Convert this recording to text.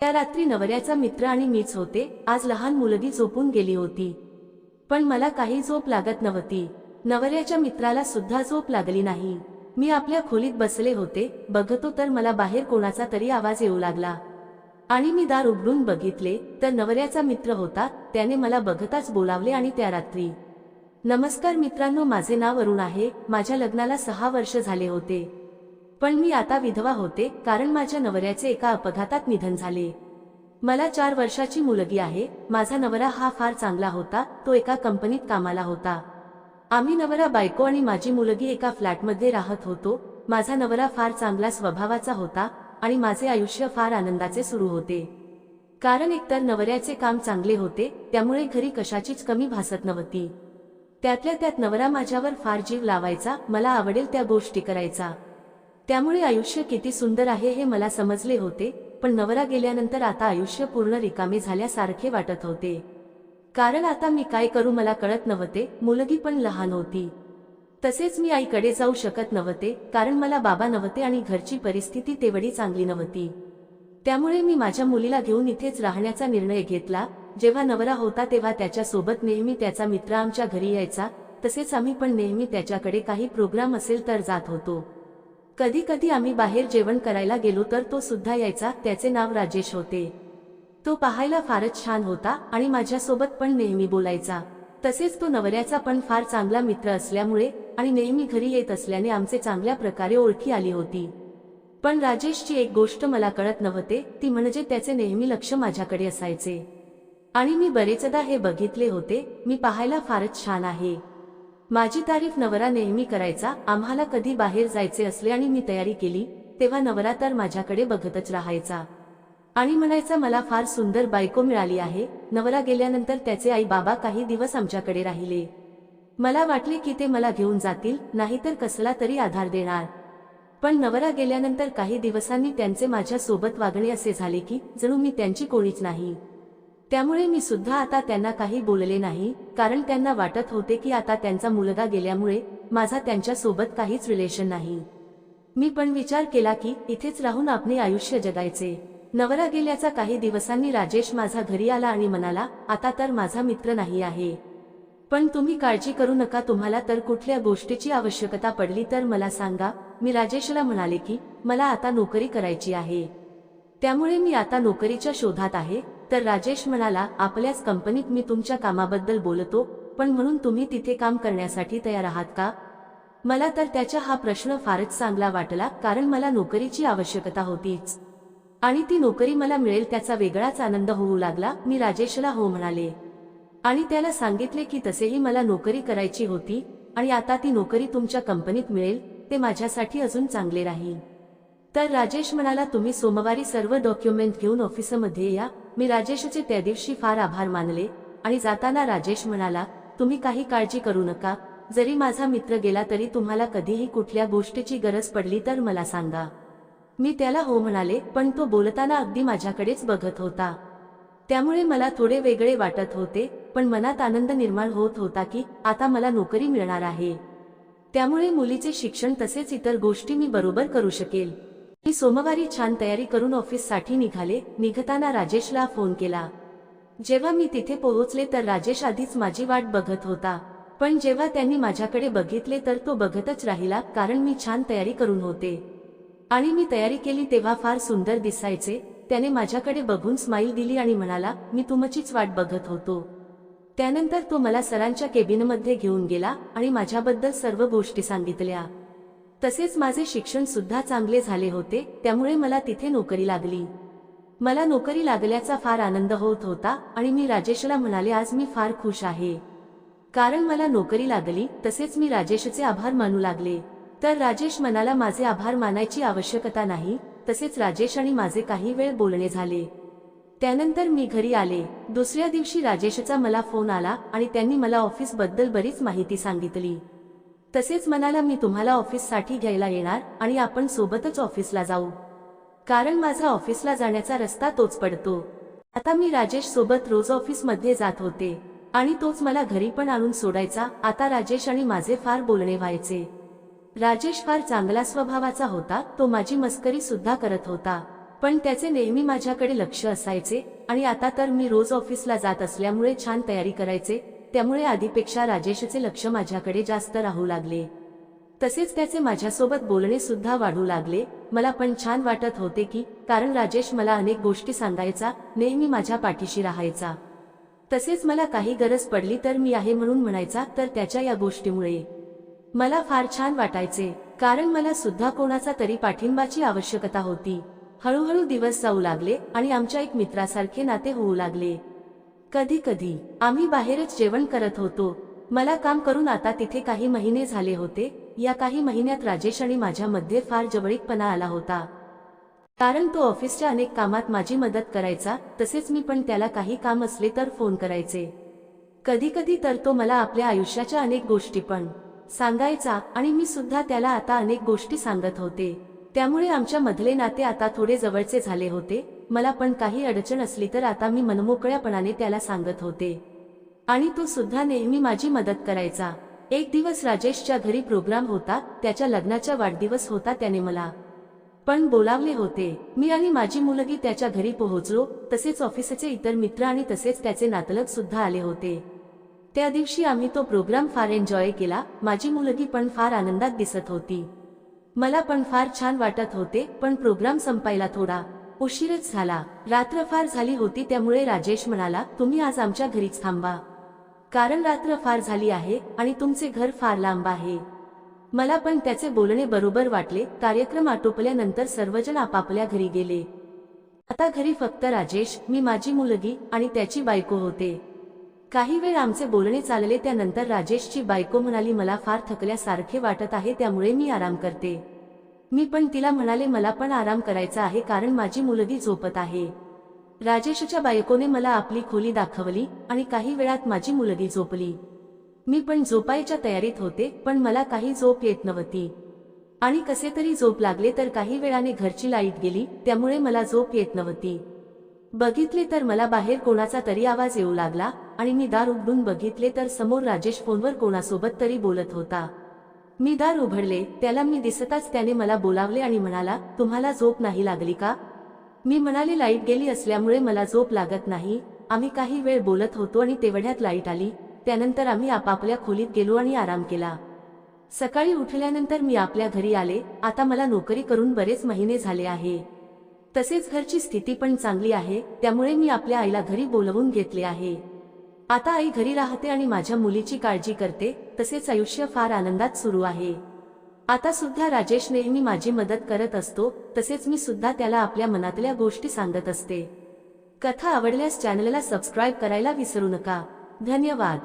त्या रात्री नवऱ्याचा मित्र आणि मीच होते. आज लहान मुलगी झोपून गेली होती. पण मला काही झोप लागत नव्हती. नवऱ्याच्या मित्राला सुद्धा झोप लागली नाही. मी आपल्या खोलीत बसले होते. बघतो तर मला बाहेर कोणाचा तरी आवाज येऊ लागला. आणि मी दार उघडून बघितले तर नवऱ्याचा मित्र होता. त्याने मला बघताच बोलावले आणि त्या रात्री नमस्कार मित्रांनो माझे नाव अरुण आहे. माझ्या लग्नाला सहा वर्ष झाले होते. पण मी आता विधवा होते कारण माझ्या नवऱ्याचे एका अपघातात निधन झाले. मला चार वर्षाची मुलगी आहे माझा नवरा हा फार चांगला होता तो एका कंपनीत कामाला होता. आम्ही नवरा बायको आणि माझी मुलगी एका फ्लॅटमध्ये राहत होतो माझा नवरा फार चांगला स्वभावाचा होता आणि माझे आयुष्य फार आनंदाचे सुरू होते. कारण एकतर नवऱ्याचे काम चांगले होते त्यामुळे घरी कशाचीच कमी भासत नव्हती. त्यातल्या त्यात नवरा माझ्यावर फार जीव लावायचा मला आवडेल त्या गोष्टी करायचा. त्यामुळे आयुष्य किती सुंदर आहे हे मला समजले होते पण नवरा गेल्यानंतर आता आयुष्य पूर्ण रिकामे झाल्यासारखे वाटत होते. कारण आता मी काय करू मला कळत नव्हते मुलगी पण लहान होती. तसेच मी आईकडे जाऊ शकत नव्हते कारण मला बाबा नव्हते आणि घरची परिस्थिती तेवढी चांगली नव्हती. त्यामुळे मी माझ्या मुलीला घेऊन इथेच राहण्याचा निर्णय घेतला जेव्हा नवरा होता तेव्हा त्याच्यासोबत नेहमी त्याचा मित्र आमच्या घरी यायचा तसेच आम्ही पण नेहमी त्याच्याकडे काही प्रोग्राम असेल तर जात होतो. कधी कधी आम्ही बाहेर जेवण करायला गेलो तर तो सुद्धा यायचा त्याचे नाव राजेश होते. तो पाहायला फारच छान होता आणि माझ्यासोबत पण नेहमी बोलायचा. तसेच तो नवऱ्याचा पण फार चांगला मित्र असल्यामुळे आणि नेहमी घरी येत असल्याने आमचे चांगल्या प्रकारे ओळखी आली होती. पण राजेशची एक गोष्ट मला कळत नव्हते ती म्हणजे त्याचे नेहमी लक्ष माझ्याकडे असायचे. आणि मी बरेचदा हे बघितले होते मी पाहायला फारच छान आहे. माझी तारीफ नवरा नेहमी करायचा आम्हाला कधी बाहेर जायचे असले आणि मी तयारी केली तेव्हा नवरा तर माझ्याकडे बघतच राहायचा. आणि म्हणायचा मला फार सुंदर बायको मिळाली आहे. नवरा गेल्यानंतर त्याचे आई बाबा काही दिवस आमच्याकडे राहिले. मला वाटले की ते मला घेऊन जातील नाहीतर कसला तरी आधार देणार. पण नवरा गेल्यानंतर काही दिवसांनी त्यांचे माझ्यासोबत वागणे असे झाले की जणू मी त्यांची कोणीच नाही. त्यामुळे मी सुद्धा आता त्यांना काही बोलले नाही कारण त्यांना वाटत होते की आता त्यांचा मुलगा गेल्यामुळे माझा त्यांच्यासोबत काहीच रिलेशन नाही. मी पण विचार केला की इथेच राहून आपले आयुष्य जगायचे. नवरा गेल्याचा काही दिवसांनी राजेश माझा घरी आला आणि म्हणाला आता तर माझा मित्र नाही आहे. पण तुम्ही काळजी करू नका तुम्हाला तर कुठल्या गोष्टीची आवश्यकता पडली तर मला सांगा. मी राजेशला म्हणाले की मला आता नोकरी करायची आहे. त्यामुळे मी आता नोकरीच्या शोधात आहे. तर राजेश म्हणाला आपल्याच कंपनीत मी तुमच्या कामाबद्दल बोलतो पण म्हणून तुम्ही तिथे काम करण्यासाठी तयार आहात का? मला तर त्याचा हा प्रश्न फारच चांगला वाटला कारण मला नोकरीची आवश्यकता होतीच. आणि ती नोकरी मला मिळेल त्याचा वेगळाच आनंद होऊ लागला मी राजेशला हो म्हणाले. आणि त्याला सांगितले की तसेही मला नोकरी करायची होती आणि आता ती नोकरी तुमच्या कंपनीत मिळेल ते माझ्यासाठी अजून चांगले राहील. तर राजेश म्हणाला तुम्ही सोमवारी सर्व डॉक्युमेंट घेऊन ऑफिसमध्ये या मी राजेशचे त्या दिवशी फार आभार मानले आणि जाताना राजेश म्हणाला तुम्ही काही काळजी करू नका. जरी माझा मित्र गेला तरी तुम्हाला कधीही कुठल्या गोष्टीची गरज पडली तर मला सांगा. मी त्याला हो म्हणाले पण तो बोलताना अगदी माझ्याकडेच बघत होता. त्यामुळे मला थोडे वेगळे वाटत होते पण मनात आनंद निर्माण होत होता की आता मला नोकरी मिळणार आहे. त्यामुळे मुलीचे शिक्षण तसेच इतर गोष्टी मी बरोबर करू शकेल. मी सोमवारी छान तयारी करून ऑफिससाठी निघाले. निघताना राजेशला फोन केला. जेव्हा मी तिथे पोहोचले तर राजेश आधीच माझी वाट बघत होता. पण जेव्हा त्यांनी माझ्याकडे बघितले तर तो बघतच राहिला कारण मी छान तयारी करून होते. आणि मी तयारी केली तेव्हा फार सुंदर दिसायचे. त्याने माझ्याकडे बघून स्माईल दिली आणि म्हणाला मी तुमचीच वाट बघत होतो. त्यानंतर तो मला सरांच्या केबिनमध्ये घेऊन गेला आणि माझ्याबद्दल सर्व गोष्टी सांगितल्या. तसेच माझे शिक्षण सुद्धा चांगले झाले होते त्यामुळे मला तिथे नोकरी लागली. मला नोकरी लागल्याचा फार आनंद होत होता आणि मी राजेशला म्हणाले आज मी फार खुश आहे. कारण मला नोकरी लागली तसेच मी राजेशचे आभार मानू लागले. तर राजेश मनाला माझे आभार मानायची आवश्यकता नाही तसेच राजेश आणि माझे काही वेळ बोलणे झाले. त्यानंतर मी घरी आले. दुसऱ्या दिवशी राजेशचा मला फोन आला आणि त्यांनी मला ऑफिसबद्दल बरीच माहिती सांगितली. तसेच म्हणाला मी तुम्हाला ऑफिससाठी घ्यायला येणार आणि आपण सोबतच ऑफिसला जाऊ. कारण माझा ऑफिसला जाण्याचा रस्ता तोच पडतो. आता मी राजेश सोबत रोज ऑफिसमध्ये जात होते. आणि तोच मला घरी पण आणून सोडायचा. आता राजेश आणि माझे फार बोलणे व्हायचे. राजेश फार चांगला स्वभावाचा होता. तो माझी मस्करी सुद्धा करत होता. पण त्याचे नेहमी माझ्याकडे लक्ष असायचे. आणि आता तर मी रोज ऑफिसला जात असल्यामुळे छान तयारी करायचे. त्यामुळे आधीपेक्षा राजेशचे लक्ष माझ्याकडे जास्त राहू लागले. तसेच त्याचे माझ्यासोबत बोलणे सुद्धा वाढू लागले. मला पण छान वाटत होते की कारण राजेश मला अनेक गोष्टी सांगायचा नेहमी माझ्या पाठीशी राहायचा. तसेच मला काही गरज पडली तर मी आहे म्हणून म्हणायचा तर त्याच्या या गोष्टीमुळे. मला फार छान वाटायचे कारण मला सुद्धा कोणाचा तरी पाठिंबाची आवश्यकता होती. हळूहळू दिवस जाऊ लागले आणि आमच्या एक मित्रासारखे नाते होऊ लागले. कधी कधी आम्ही बाहेरच जेवण करत होतो. मला काम करून आता तिथे काही महिने झाले होते. या काही महिन्यात राजेश आणि माझ्यामध्ये फार जवळीकपणा आला होता. कारण तो ऑफिसच्या अनेक कामात माझी मदत करायचा तसेच मी पण त्याला काही काम असले तर फोन करायचे. कधी कधी तर तो मला आपल्या आयुष्याच्या अनेक गोष्टी पण सांगायचा आणि मी सुद्धा त्याला आता अनेक गोष्टी सांगत होते. त्यामुळे आमच्या मधले नाते आता थोडे जवळचे झाले होते. मला पण काही अडचण असली तर आता मी मनमोकळ्यापणाने त्याला सांगत होते. आणि तो सुद्धा नेहमी माझी मदत करायचा. एक दिवस राजेशच्या घरी प्रोग्राम होता त्याच्या लग्नाचा वाढदिवस होता त्याने मला. पण बोलावले होते मी आणि माझी मुलगी त्याच्या घरी पोहोचलो तसेच ऑफिसचे इतर मित्र आणि तसेच त्याचे नातलग सुद्धा आले होते. त्या दिवशी आम्ही तो प्रोग्राम फार एन्जॉय केला माझी मुलगी पण फार आनंदात दिसत होती. मला पण फार छान वाटत होते पण प्रोग्राम संपायला थोडा उशीरच झाला. रात्र फार झाली होती त्यामुळे राजेश म्हणाला तुम्ही आज आमच्या घरीच थांबा. कारण रात्र फार झाली आहे आणि तुमचे घर फार लांब आहे. मला पण त्याचे बोलणे बरोबर वाटले. कार्यक्रम आटोपल्यानंतर सर्वजण आपापल्या घरी गेले. आता घरी फक्त राजेश मी माझी मुलगी आणि त्याची बायको होते. काही वेळ आमचे बोलणे चालले त्यानंतर राजेशची बायको म्हणाली मला फार थकल्यासारखे वाटत आहे त्यामुळे मी आराम करते. मी पण तिला म्हणाले मला पण आराम करायचा आहे कारण माझी मुलगी झोपत आहे. राजेशच्या बायकोने मला आपली खोली दाखवली आणि काही वेळात माझी मुलगी झोपली. मी पण झोपायच्या तयारीत होते पण मला काही झोप येत नव्हती. आणि कसे तरी झोप लागले तर काही वेळाने घरची लाइट गेली त्यामुळे मला झोप येत नव्हती. बघितले तर मला बाहेर कोणाचा तरी आवाज येऊ लागला आणि मी दार उघडून बघितले तर समोर राजेश फोनवर कोणासोबत तरी बोलत होता. मी दार उघडले त्याला मी दिसताच त्याने मला बोलावले आणि म्हणाला तुम्हाला झोप नाही लागली का? मी म्हणाले लाइट गेली असल्यामुळे मला झोप लागत नाही. आम्ही काही वेळ बोलत होतो आणि तेवढ्यात लाइट आली. त्यानंतर आम्ही आपापल्या खोलीत गेलो आणि आराम केला. सकाळी उठल्यानंतर मी आपल्या घरी आले. आता मला नोकरी करून बरेच महिने झाले आहे. तसेच घरची स्थिती पण चांगली आहे. त्यामुळे मी आपल्या आईला घरी बोलवून घेतले आहे. आता आई घरी राहते आणि माझ्या मुलीची काळजी करते तसेच आयुष्य फार आनंदात सुरू आहे. आता सुद्धा राजेश नेहमी माझी मदत करत असतो तसेच मी सुद्धा त्याला आपल्या मनातल्या गोष्टी सांगत असते. कथा आवडल्यास चॅनलला सबस्क्राईब करायला विसरू नका. धन्यवाद.